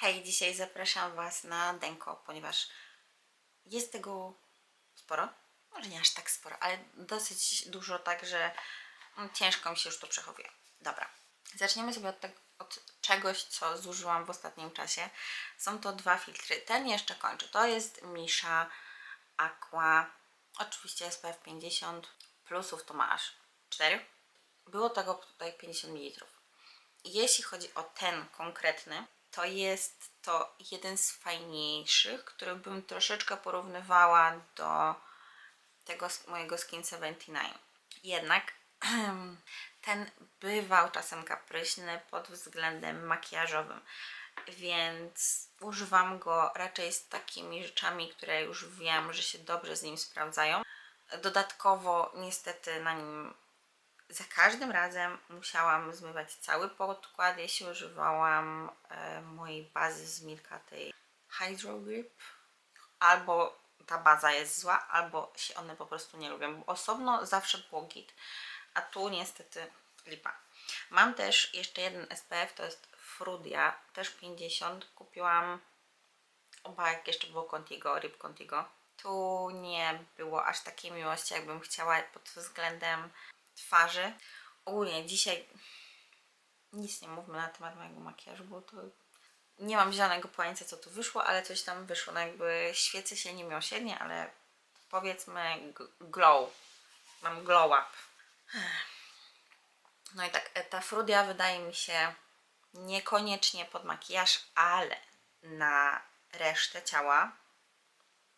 Hej, dzisiaj zapraszam Was na Denko, ponieważ jest tego sporo. Może nie aż tak sporo, ale dosyć dużo, tak że mm, ciężko mi się już to przechowuje. Dobra, zaczniemy sobie od, tego, od czegoś, co zużyłam w ostatnim czasie. Są to dwa filtry. Ten jeszcze kończę. To jest Misha Aqua. Oczywiście SPF 50. Plusów to ma aż 4. Było tego tutaj 50 ml. Jeśli chodzi o ten konkretny, to jest to jeden z fajniejszych, który bym troszeczkę porównywała do tego mojego Skin 79. Jednak ten bywał czasem kapryśny pod względem makijażowym, więc używam go raczej z takimi rzeczami, które już wiem, że się dobrze z nim sprawdzają. Dodatkowo niestety na nim za każdym razem musiałam zmywać cały podkład, jeśli używałam e, mojej bazy z Milka, tej Hydro Grip. Albo ta baza jest zła, albo się one po prostu nie lubią, bo osobno zawsze było git, a tu niestety lipa. Mam też jeszcze jeden SPF, to jest Frudia, też 50. Kupiłam oba jak jeszcze było Contigo, Rip Contigo. Tu nie było aż takiej miłości, jakbym chciała pod względem twarzy. Ogólnie dzisiaj nic nie mówmy na temat mojego makijażu, bo to nie mam zielonego pojęcia, co tu wyszło, ale coś tam wyszło. No jakby świecę się niemiłosiernie, ale powiedzmy glow. Mam glow up. No i tak, e, ta Frudia wydaje mi się niekoniecznie pod makijaż, ale na resztę ciała,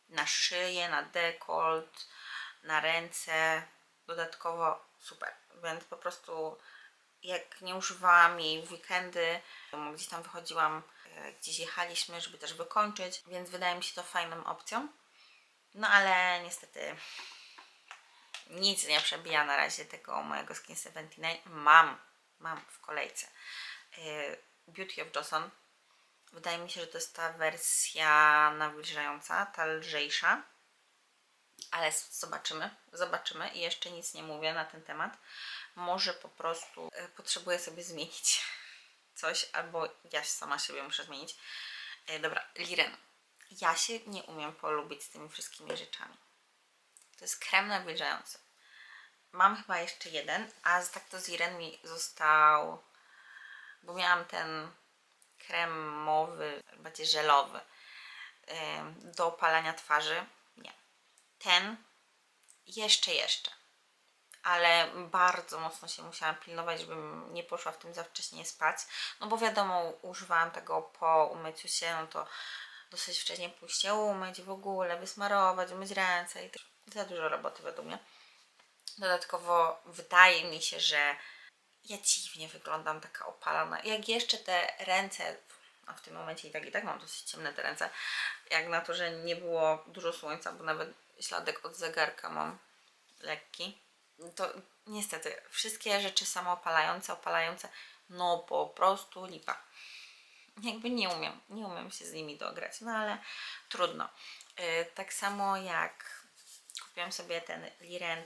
na szyję, na dekolt, na ręce, dodatkowo super. Więc po prostu jak nie używałam jej w weekendy, gdzieś tam wychodziłam, e, gdzieś jechaliśmy, żeby też wykończyć, więc wydaje mi się to fajną opcją. No ale niestety nic nie przebija na razie tego mojego Skin 79. Mam, mam w kolejce e, Beauty of Johnson. Wydaje mi się, że to jest ta wersja nawilżająca, ta lżejsza. Ale zobaczymy, zobaczymy i jeszcze nic nie mówię na ten temat. Może po prostu e, potrzebuję sobie zmienić coś, albo ja sama siebie muszę zmienić. E, dobra, Liren. Ja się nie umiem polubić z tymi wszystkimi rzeczami. To jest krem nawilżający. Mam chyba jeszcze jeden, a tak to z Liren mi został, bo miałam ten kremowy, bardziej żelowy do opalania twarzy. Ten jeszcze, jeszcze. Ale bardzo mocno się musiałam pilnować, żebym nie poszła w tym za wcześnie spać. No bo wiadomo, używałam tego po umyciu się, no to dosyć wcześnie pójść się umyć, w ogóle wysmarować, umyć ręce i tak. Za dużo roboty według mnie. Dodatkowo wydaje mi się, że ja dziwnie wyglądam taka opalona. Jak jeszcze te ręce, a w tym momencie i tak i tak mam dosyć ciemne te ręce, jak na to, że nie było dużo słońca, bo nawet śladek od zegarka mam lekki, to niestety wszystkie rzeczy samoopalające, opalające, no po prostu lipa. Jakby nie umiem, nie umiem się z nimi dograć, no ale trudno. Yy, tak samo jak kupiłam sobie ten Liren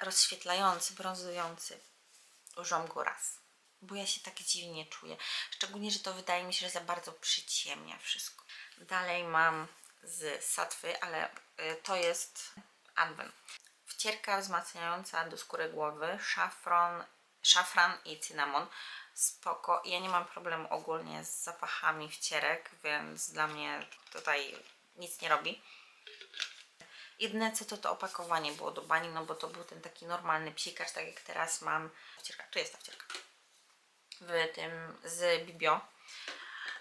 rozświetlający, brązujący użyłam go raz, bo ja się tak dziwnie czuję. Szczególnie, że to wydaje mi się, że za bardzo przyciemnia wszystko. Dalej mam z Satwy, ale y, to jest Adwen. Wcierka wzmacniająca do skóry głowy, szafron, szafran i cynamon. Spoko. Ja nie mam problemu ogólnie z zapachami wcierek, więc dla mnie tutaj nic nie robi. Jedyne co to to opakowanie było do bani, no bo to był ten taki normalny psikacz, tak jak teraz mam. Wcierka, tu jest ta wcierka. W tym z Bibio.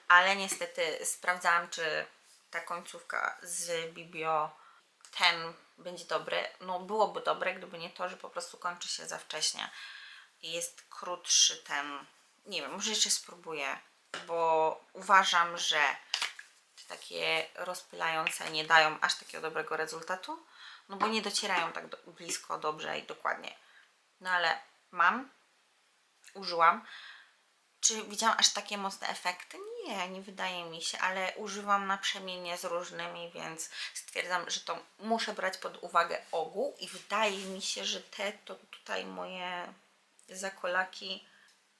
Ale niestety sprawdzałam, czy ta końcówka z Bibio ten będzie dobry. No byłoby dobre, gdyby nie to, że po prostu kończy się za wcześnie. Jest krótszy ten. Nie wiem, może jeszcze spróbuję, bo uważam, że te takie rozpylające nie dają aż takiego dobrego rezultatu, no bo nie docierają tak do, blisko, dobrze i dokładnie. No ale mam, użyłam. Czy widziałam aż takie mocne efekty? Nie, nie wydaje mi się, ale używam naprzemiennie z różnymi, więc stwierdzam, że to muszę brać pod uwagę ogół i wydaje mi się, że te to tutaj moje zakolaki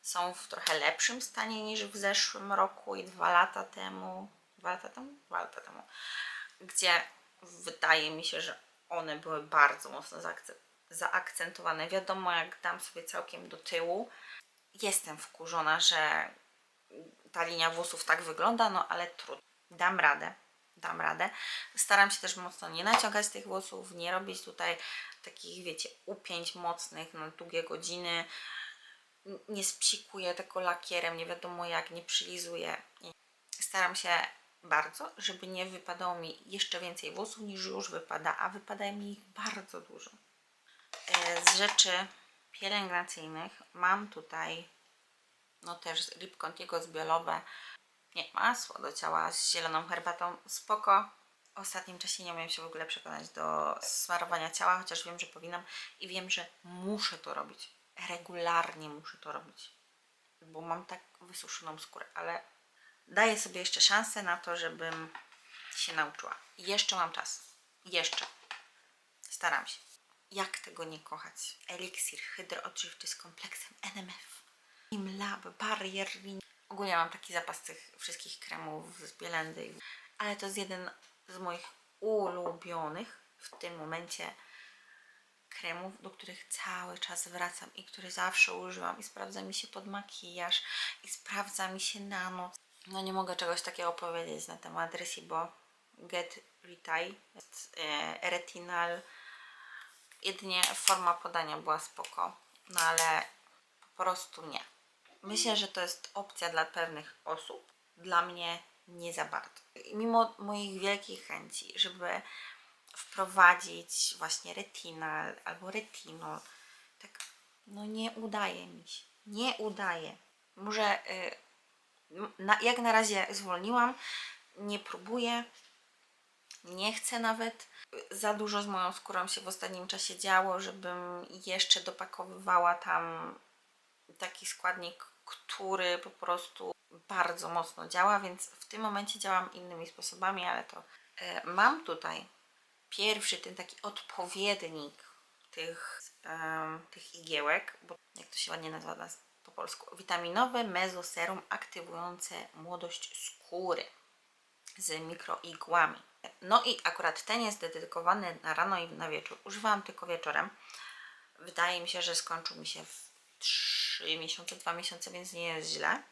są w trochę lepszym stanie niż w zeszłym roku i dwa lata temu. Dwa lata temu? Dwa lata temu. Gdzie wydaje mi się, że one były bardzo mocno zaakce- zaakcentowane. Wiadomo, jak dam sobie całkiem do tyłu, jestem wkurzona, że ta linia włosów tak wygląda, no ale trudno. Dam radę. Dam radę. Staram się też mocno nie naciągać tych włosów, nie robić tutaj takich, wiecie, upięć mocnych na długie godziny. Nie spsikuję tego lakierem, nie wiadomo jak, nie przylizuję. Staram się bardzo, żeby nie wypadało mi jeszcze więcej włosów niż już wypada, a wypada mi ich bardzo dużo. E, Z rzeczy pielęgnacyjnych mam tutaj no też Contigo z biolowe. Nie, masło do ciała z zieloną herbatą. Spoko. W ostatnim czasie nie umiem się w ogóle przekonać do smarowania ciała, chociaż wiem, że powinnam i wiem, że muszę to robić. Regularnie muszę to robić, bo mam tak wysuszoną skórę, ale daję sobie jeszcze szansę na to, żebym się nauczyła. Jeszcze mam czas. Jeszcze. Staram się. Jak tego nie kochać? Eliksir hydroodżywczy z kompleksem NMF. Im Lab, Barrier Ring. Ogólnie mam taki zapas tych wszystkich kremów z Bielendy, ale to jest jeden z moich ulubionych w tym momencie kremów, do których cały czas wracam i które zawsze używam i sprawdza mi się pod makijaż i sprawdza mi się na noc. No nie mogę czegoś takiego powiedzieć na temat Resibo Get Retie, e, retinal. Jedynie forma podania była spoko, no ale po prostu nie. Myślę, że to jest opcja dla pewnych osób. Dla mnie nie za bardzo. Mimo moich wielkich chęci, żeby wprowadzić właśnie retinal albo retinol, tak no nie udaje mi się. Nie udaje. Może y, m- na, jak na razie zwolniłam, nie próbuję, nie chcę nawet. Za dużo z moją skórą się w ostatnim czasie działo, żebym jeszcze dopakowywała tam taki składnik, który po prostu bardzo mocno działa, więc w tym momencie działam innymi sposobami, ale to e, mam tutaj pierwszy ten taki odpowiednik tych, em, tych igiełek, bo jak to się ładnie nazywa nas po polsku, witaminowe mezoserum aktywujące młodość skóry z mikroigłami. No i akurat ten jest dedykowany na rano i na wieczór. Używałam tylko wieczorem. Wydaje mi się, że skończył mi się w 3 miesiące, 2 miesiące, więc nie jest źle.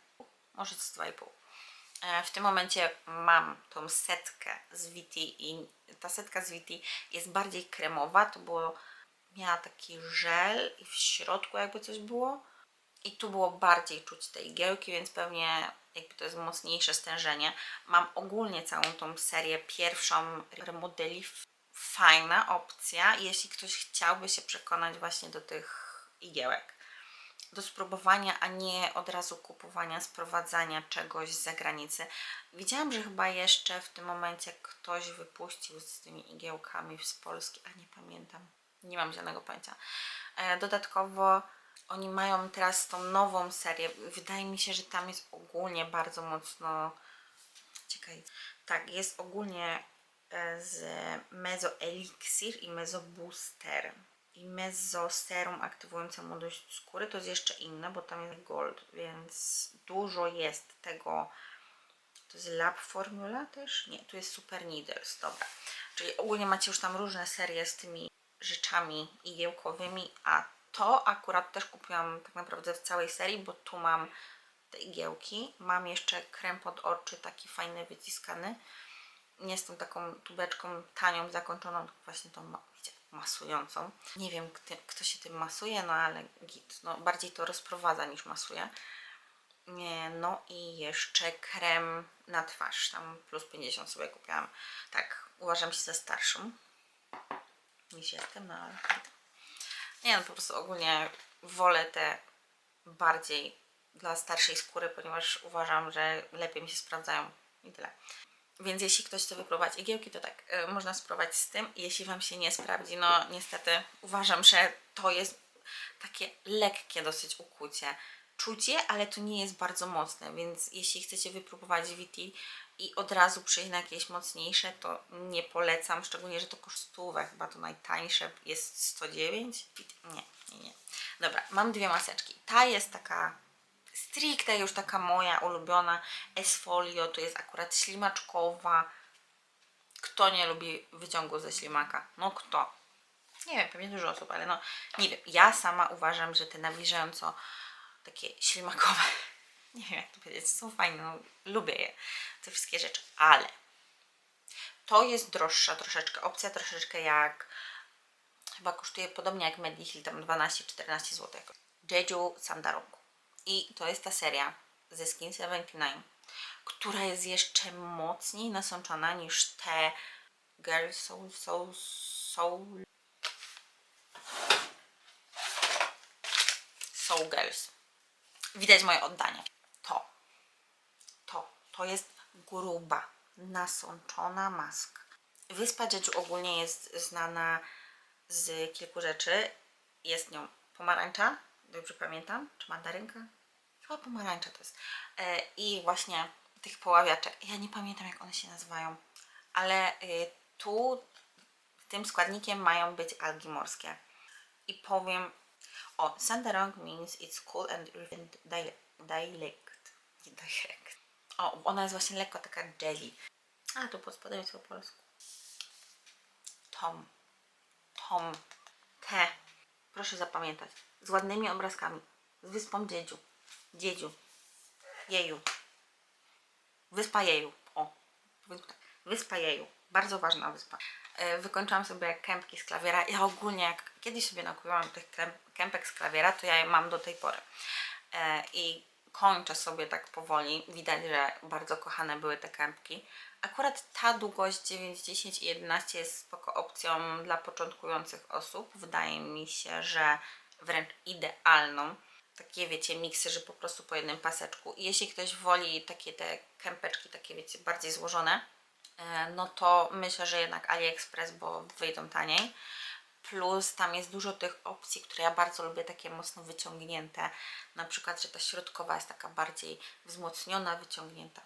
Może z 2,5. E, W tym momencie mam tą setkę z Viti i ta setka z Viti jest bardziej kremowa. To było, miała taki żel i w środku jakby coś było. I tu było bardziej czuć te igiełki, więc pewnie jakby to jest mocniejsze stężenie. Mam ogólnie całą tą serię pierwszą remodeli. Fajna opcja, jeśli ktoś chciałby się przekonać właśnie do tych igiełek. Do spróbowania, a nie od razu kupowania, sprowadzania czegoś z zagranicy. Widziałam, że chyba jeszcze w tym momencie ktoś wypuścił z tymi igiełkami z Polski, a nie pamiętam. Nie mam żadnego pojęcia. E, Dodatkowo oni mają teraz tą nową serię. Wydaje mi się, że tam jest ogólnie bardzo mocno. Czekaj. Tak, jest ogólnie e, z Mezo Elixir i Mezo Booster. I Mezo Serum aktywujące młodość skóry to jest jeszcze inne, bo tam jest gold, więc dużo jest tego. To jest Lab Formula też? Nie, tu jest Super Needles, dobra. Czyli ogólnie macie już tam różne serie z tymi rzeczami igiełkowymi, a to akurat też kupiłam tak naprawdę w całej serii, bo tu mam te igiełki. Mam jeszcze krem pod oczy, taki fajny, wyciskany. Nie z tą taką tubeczką tanią, zakończoną, właśnie tą wiecie, masującą. Nie wiem, kto, się tym masuje, no ale git. No, bardziej to rozprowadza niż masuje. Nie, No i jeszcze krem na twarz, tam plus 50 sobie kupiłam. Tak, uważam się za starszą niż jestem, no ale nie no, po prostu ogólnie wolę te bardziej dla starszej skóry, ponieważ uważam, że lepiej mi się sprawdzają i tyle. Więc jeśli ktoś chce wypróbować igiełki, to tak, y, można spróbować z tym. Jeśli Wam się nie sprawdzi, no niestety uważam, że to jest takie lekkie dosyć ukłucie. Czucie, ale to nie jest bardzo mocne, więc jeśli chcecie wypróbować VT i od razu przejść na jakieś mocniejsze, to nie polecam, szczególnie, że to kosztuje, chyba to najtańsze jest 109. VT. Nie, nie, nie. Dobra, mam dwie maseczki. Ta jest taka stricte już taka moja ulubiona Esfolio, to jest akurat ślimaczkowa. Kto nie lubi wyciągu ze ślimaka? No kto? Nie wiem, pewnie dużo osób, ale no nie wiem. Ja sama uważam, że te nawilżająco takie ślimakowe, nie wiem jak to powiedzieć, są fajne, no, lubię je, te wszystkie rzeczy, ale to jest droższa troszeczkę opcja, troszeczkę jak chyba kosztuje podobnie jak Mediheal, tam 12-14 zł. Jeju Sandarong. I to jest ta seria ze Skin 79, która jest jeszcze mocniej nasączona niż te Girl Soul Soul Soul Soul Girls. Widać moje oddanie. To, jest gruba, nasączona maska. Wyspa Jeju ogólnie jest znana z kilku rzeczy. Jest nią pomarańcza, dobrze pamiętam, czy mandarynka? Chyba pomarańcza to jest. E, I właśnie tych poławiaczek. Ja nie pamiętam jak one się nazywają, ale y, tu tym składnikiem mają być algi morskie. I powiem, o, Sandarong means it's cool and dialect. dialect. Nie dialect. O, ona jest właśnie lekko taka jelly. A, tu pod spodem po polsku. Tom. Tom. Te. Proszę zapamiętać. Z ładnymi obrazkami. Z wyspą Dziedziu. Dziedziu. Jeju. Wyspa Jeju. O. tak. Wyspa Jeju. Bardzo ważna wyspa. E, Wykończyłam sobie kępki z klawiera. Ja ogólnie, jak kiedyś sobie nakupiłam tych kępek z klawiera, to ja je mam do tej pory. E, I kończę sobie tak powoli. Widać, że bardzo kochane były te kępki. Akurat ta długość 9, 10 i 11 jest spoko opcją dla początkujących osób. Wydaje mi się, że wręcz idealną. Takie wiecie, miksy, że po prostu po jednym paseczku. Jeśli ktoś woli takie te kępeczki, takie wiecie, bardziej złożone, e, no to myślę, że jednak AliExpress, bo wyjdą taniej. Plus tam jest dużo tych opcji, które ja bardzo lubię, takie mocno wyciągnięte. Na przykład, że ta środkowa jest taka bardziej wzmocniona, wyciągnięta.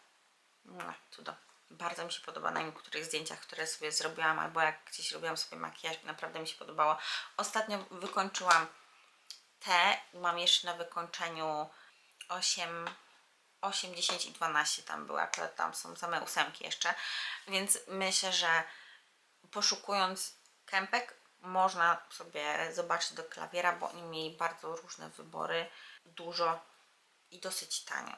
No, cudo. Bardzo mi się podoba na niektórych zdjęciach, które sobie zrobiłam, albo jak gdzieś robiłam sobie makijaż, naprawdę mi się podobało. Ostatnio wykończyłam te, mam jeszcze na wykończeniu 8, 8, 10 i 12 tam były, akurat tam są same ósemki jeszcze, więc myślę, że poszukując kępek można sobie zobaczyć do klawiera, bo oni mieli bardzo różne wybory, dużo i dosyć tanio.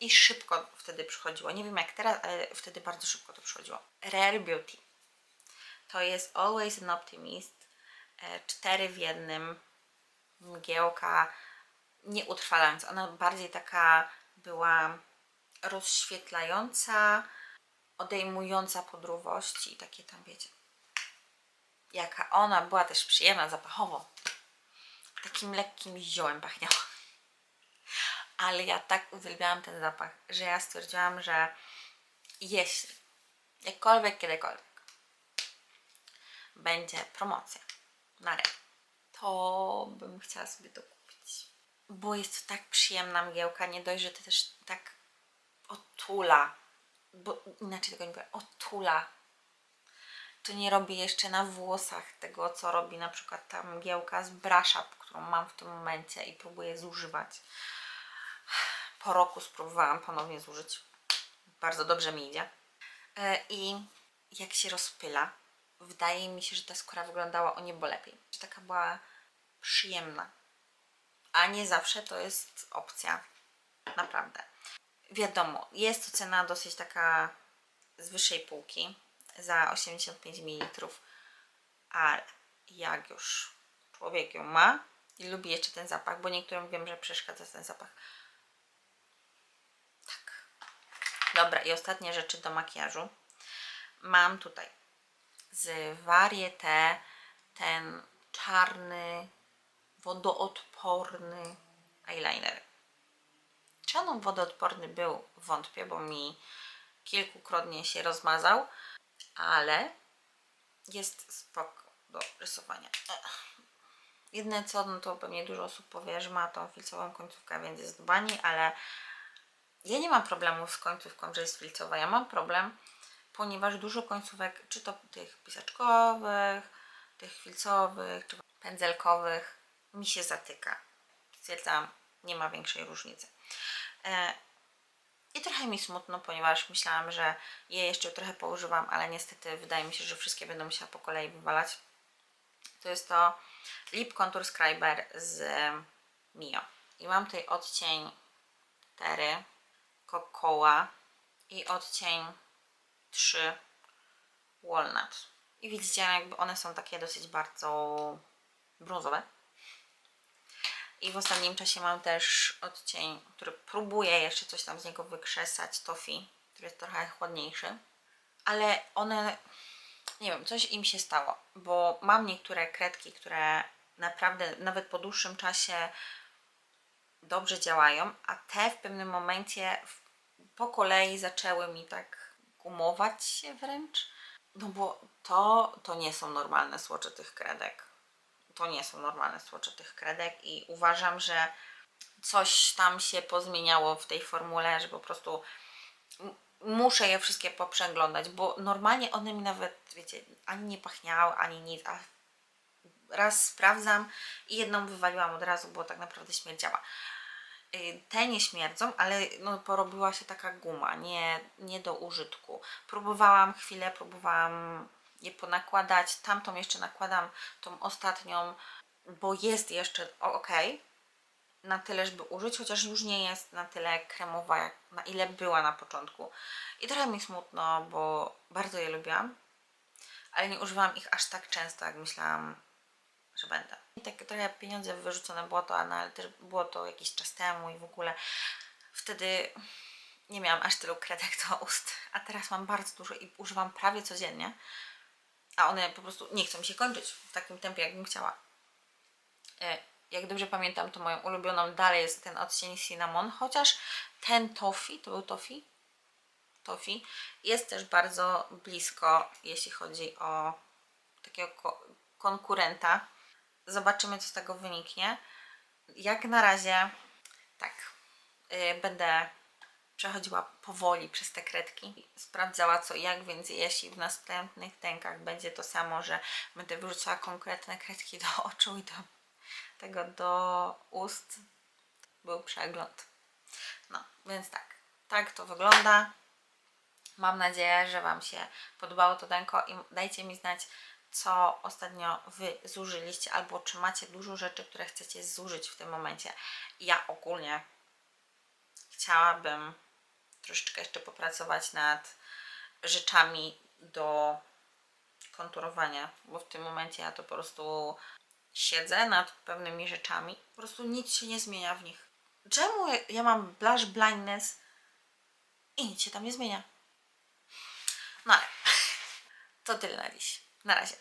I szybko wtedy przychodziło. Nie wiem jak teraz, ale wtedy bardzo szybko to przychodziło. Rare Beauty. To jest Always an Optimist. e, Cztery w jednym. Mgiełka. Nieutrwalająca. Ona bardziej taka była rozświetlająca, odejmująca podrówości i takie tam wiecie. Jaka ona była też przyjemna zapachowo. Takim lekkim ziołem pachniała ale ja tak uwielbiałam ten zapach, że ja stwierdziłam, że jeśli jakkolwiek, kiedykolwiek będzie promocja na rynku, to bym chciała sobie to kupić. Bo jest to tak przyjemna mgiełka, nie dość, że to też tak otula, bo inaczej tego nie powiem, otula. To nie robi jeszcze na włosach tego, co robi na przykład ta mgiełka z Up, którą mam w tym momencie i próbuję zużywać po roku spróbowałam ponownie zużyć. Bardzo dobrze mi idzie. E, I jak się rozpyla, wydaje mi się, że ta skóra wyglądała o niebo lepiej. Że taka była przyjemna. A nie zawsze to jest opcja. Naprawdę. Wiadomo, jest to cena dosyć taka z wyższej półki za 85 ml, ale jak już człowiek ją ma i lubi jeszcze ten zapach, bo niektórym wiem, że przeszkadza ten zapach, tak. Dobra, i ostatnie rzeczy do makijażu. Mam tutaj z Varieté ten czarny, wodoodporny eyeliner. Czy on wodoodporny był? Wątpię, bo mi kilkukrotnie się rozmazał, ale jest spoko do rysowania. Ech. Jedyne co, no to pewnie dużo osób powie, że ma tą filcową końcówkę, więc jest dbani, ale ja nie mam problemu z końcówką, że jest filcowa. Ja mam problem, ponieważ dużo końcówek, czy to tych pisaczkowych, tych filcowych, czy pędzelkowych, mi się zatyka. Stwierdzam, nie ma większej różnicy. I trochę mi smutno, ponieważ myślałam, że je jeszcze trochę poużywam, ale niestety wydaje mi się, że wszystkie będą musiała po kolei wywalać. To jest to Lip Contour Scriber z Mio. I mam tutaj odcień Tery, Cocoa i odcień 3 Walnut. I widzicie, jakby one są takie dosyć bardzo brązowe. I w ostatnim czasie mam też odcień, który próbuję jeszcze coś tam z niego wykrzesać, Toffee, który jest trochę chłodniejszy. Ale one, nie wiem, coś im się stało, bo mam niektóre kredki, które naprawdę nawet po dłuższym czasie dobrze działają, a te w pewnym momencie po kolei zaczęły mi tak gumować się wręcz. No bo to, to nie są normalne słocze tych kredek. To nie są normalne słocze tych kredek i uważam, że coś tam się pozmieniało w tej formule, że po prostu muszę je wszystkie poprzeglądać, bo normalnie one mi nawet, wiecie, ani nie pachniały, ani nic, a raz sprawdzam i jedną wywaliłam od razu, bo tak naprawdę śmierdziała. Y, Te nie śmierdzą, ale no, porobiła się taka guma, nie, nie do użytku. Próbowałam chwilę, próbowałam je ponakładać, tamtą jeszcze nakładam, tą ostatnią, bo jest jeszcze ok, na tyle, żeby użyć, chociaż już nie jest na tyle kremowa, jak na ile była na początku. I trochę mi smutno, bo bardzo je lubiłam, ale nie używałam ich aż tak często, jak myślałam, że będę. I tak trochę pieniądze wyrzucone było to, ale też było to jakiś czas temu i w ogóle wtedy nie miałam aż tylu kredek do ust, a teraz mam bardzo dużo i używam prawie codziennie, a one po prostu nie chcą mi się kończyć w takim tempie, jakbym chciała. E, Jak dobrze pamiętam, to moją ulubioną dalej jest ten odcień cinnamon, chociaż ten toffee, to był toffee? Toffee, jest też bardzo blisko, jeśli chodzi o takiego ko- konkurenta. Zobaczymy, co z tego wyniknie. Jak na razie, tak, yy, będę przechodziła powoli przez te kredki, sprawdzała co i jak, więc jeśli w następnych tękach będzie to samo, że będę wyrzucała konkretne kredki do oczu i do tego do ust, był przegląd. No, więc tak, tak to wygląda. Mam nadzieję, że Wam się podobało to denko i dajcie mi znać, co ostatnio Wy zużyliście, albo czy macie dużo rzeczy, które chcecie zużyć w tym momencie. Ja ogólnie chciałabym troszeczkę jeszcze popracować nad rzeczami do konturowania, bo w tym momencie ja to po prostu siedzę nad pewnymi rzeczami, po prostu nic się nie zmienia w nich. Czemu ja- mam blush blindness i nic się tam nie zmienia? No ale to tyle na dziś. Na razie.